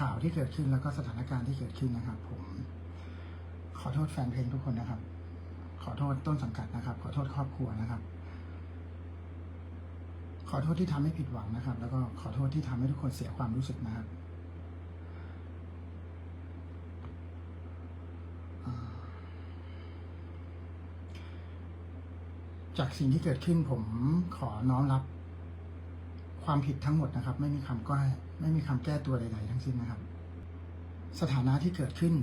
ข่าวที่เกิดขึ้นแล้วก็สถานการณ์ที่เกิดขึ้นนะครับ ผม ขอโทษแฟนเพลงทุกคนนะครับ ขอโทษต้นสังกัดนะครับ ขอโทษครอบครัวนะครับ ขอโทษที่ทำให้ผิดหวังนะครับ แล้วก็ขอโทษที่ทำให้ทุกคนเสียความรู้สึกนะครับจากสิ่งที่เกิดขึ้นผมขอน้อมรับ ความผิดทั้งหมดนะครับ ไม่มีคำก็ไม่มีคำแก้ตัวใด ๆ ทั้งสิ้นนะครับ สถานะที่เกิดขึ้น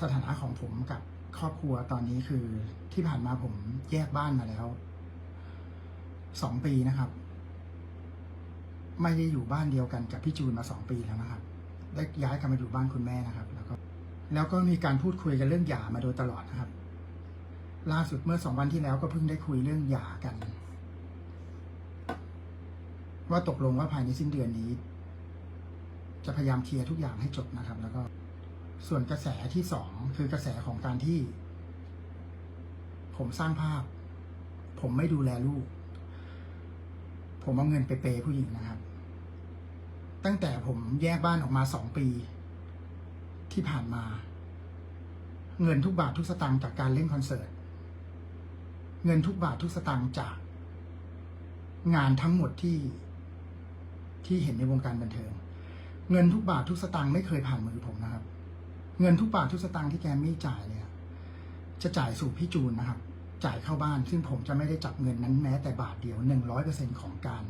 สถานะของผมกับครอบครัวตอนนี้คือที่ผ่านมาผมแยกบ้านมาแล้วสองปีนะครับ ไม่ได้อยู่บ้านเดียวกันกับพี่จูนมาสองปีแล้วนะครับ ได้ย้ายกันมาอยู่บ้านคุณแม่นะครับ แล้วก็ แล้วก็มีการพูดคุยกันเรื่องหย่ามาโดยตลอดนะครับ ล่าสุดเมื่อสองวันที่แล้วก็เพิ่งได้คุยเรื่องหย่ากัน ว่าตกลงว่าภายในสิ้นเดือนนี้ จะพยายามเคลียร์ทุกอย่างให้จบนะครับ แล้วก็ส่วนกระแสที่สองคือกระแสของการที่ ผมสร้างภาพ ผมไม่ดูแลลูก ผมเอาเงินไปเปย์ผู้หญิงนะครับ ตั้งแต่ผมแยกบ้านออกมาสองปี ที่ผ่านมา เงินทุกบาททุกสตางค์จากการเล่นคอนเสิร์ตเงินทุกบาททุกสตางค์จากงานทั้งหมดที่ ที่เห็นในวงการบันเทิง เงินทุกบาททุกสตางค์ไม่เคยผ่านมือผมนะครับ เงินทุกบาททุกสตางค์ที่แกมมี่จ่ายเนี่ยจะจ่ายสู่พี่จูนนะครับ จ่ายเข้าบ้าน ซึ่งผมจะไม่ได้จับเงินนั้นแม้แต่บาทเดียวหนึ่งร้อยเปอร์เซ็นของการ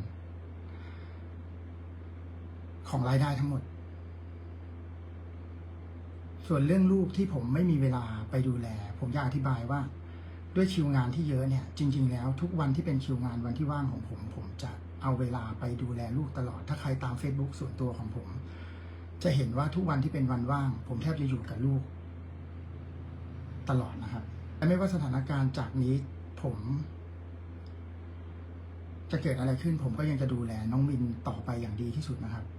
ของรายได้ทั้งหมด ส่วนเรื่องลูกที่ผมไม่มีเวลาไปดูแล ผมอยากอธิบายว่าด้วยคิวงานที่เยอะเนี่ย จริง ๆ แล้วทุกวันที่เป็นคิวงานวันที่ว่างของผม ผมจะ เอาเวลาไปดูแลลูกตลอด ถ้าใครตาม Facebook ส่วนตัวของผม จะเห็นว่าทุกวันที่เป็นวันว่าง ผมแทบจะอยู่กับลูก ตลอดนะครับและไม่ว่าสถานการณ์จากนี้ผม จะเกิดอะไรขึ้น ผมก็ยังจะดูแลน้องวินต่อไปอย่างดีที่สุดนะครับ